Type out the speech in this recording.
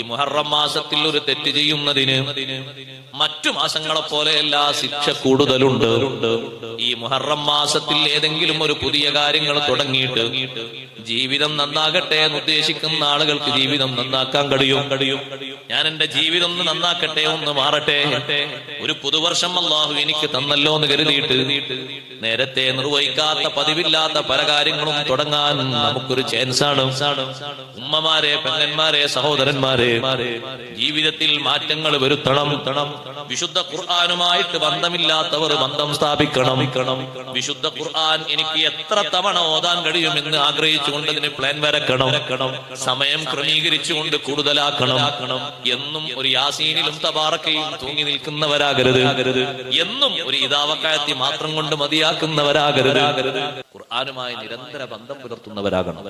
ഈ മുഹറം മാസത്തിൽ ഒരു തെറ്റ് ചെയ്യുന്നതിന് മറ്റു മാസങ്ങളെ പോലെയല്ല ശിക്ഷ കൂടുതലുണ്ട്. ഈ മുഹറം മാസത്തിൽ ഏതെങ്കിലും ഒരു പുതിയ കാര്യങ്ങൾ തുടങ്ങിയിട്ട് ജീവിതം നന്നാകട്ടെ എന്ന് ഉദ്ദേശിക്കുന്ന ആളുകൾക്ക് ജീവിതം നന്നാക്കാൻ കഴിയും. കഴിയും ഞാൻ എന്റെ ജീവിതം ഒന്ന് നന്നാക്കട്ടെ ഒന്ന് മാറട്ടെ. ഒരു പുതുവർഷം അള്ളാഹു എനിക്ക് തന്നല്ലോ എന്ന് കരുതിയിട്ട് നേരത്തെ നിർവഹിക്കാത്ത പതിവില്ലാത്ത പല കാര്യങ്ങളും തുടങ്ങാൻ നമുക്കൊരു ചാൻസ് ആണ്. ഉമ്മമാരെ പെങ്ങന്മാരെ സഹോദരന്മാരെ ജീവിതത്തിൽ മാറ്റങ്ങൾ വരുത്തണം. വിശുദ്ധ ഖുർആാനുമായിട്ട് ബന്ധമില്ലാത്തവർ ബന്ധം സ്ഥാപിക്കണം. വിശുദ്ധ ഖുർആൻ എനിക്ക് എത്ര തവണ ഓതാൻ കഴിയുമെന്ന് ആഗ്രഹിച്ചുകൊണ്ട് അതിന് പ്ലാൻ വരക്കണം. സമയം ക്രമീകരിച്ചുകൊണ്ട് കൂടുതലാക്കണം. എന്നും ഒരു യാസീനിലും തബാറക്കയും തൂങ്ങി നിൽക്കുന്നവരാകരുത്. എന്നും ഒരു ഇതാവക്കായത്തി മാത്രം കൊണ്ട് മതിയാക്കുന്നവരാകരുത്. ഖുർആാനുമായി നിരന്തര ബന്ധം പുലർത്തുന്നവരാകണം.